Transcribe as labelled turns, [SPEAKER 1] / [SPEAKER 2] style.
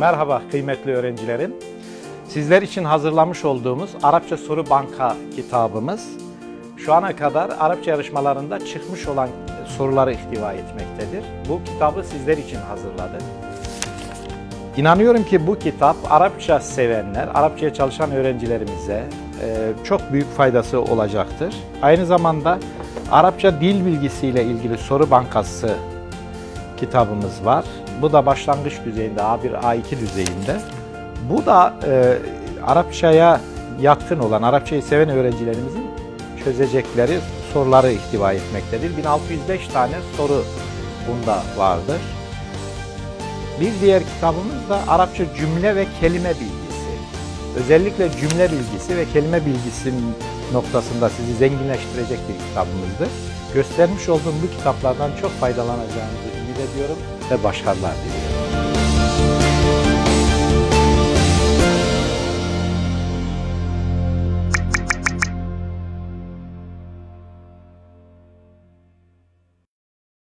[SPEAKER 1] Merhaba kıymetli öğrencilerim. Sizler için hazırlamış olduğumuz Arapça Soru Banka kitabımız şu ana kadar Arapça yarışmalarında çıkmış olan soruları ihtiva etmektedir. Bu kitabı sizler için hazırladık. İnanıyorum ki bu kitap Arapça sevenler, Arapçaya çalışan öğrencilerimize e, çok büyük faydası olacaktır. Aynı zamanda Arapça dil bilgisiyle ilgili soru bankası kitabımız var. Bu da başlangıç düzeyinde A1, A2 düzeyinde. Bu da e, Arapçaya yatkın olan, Arapçayı seven öğrencilerimizin çözecekleri soruları ihtiva etmektedir. 1605 tane soru bunda vardır. Bir diğer kitabımız da Arapça cümle ve kelime bilgisi. Özellikle cümle bilgisi ve kelime bilgisi noktasında sizi zenginleştirecek bir kitabımızdır. Göstermiş olduğum bu kitaplardan çok faydalanacağınızı ediyorum ve başarılar diliyorum.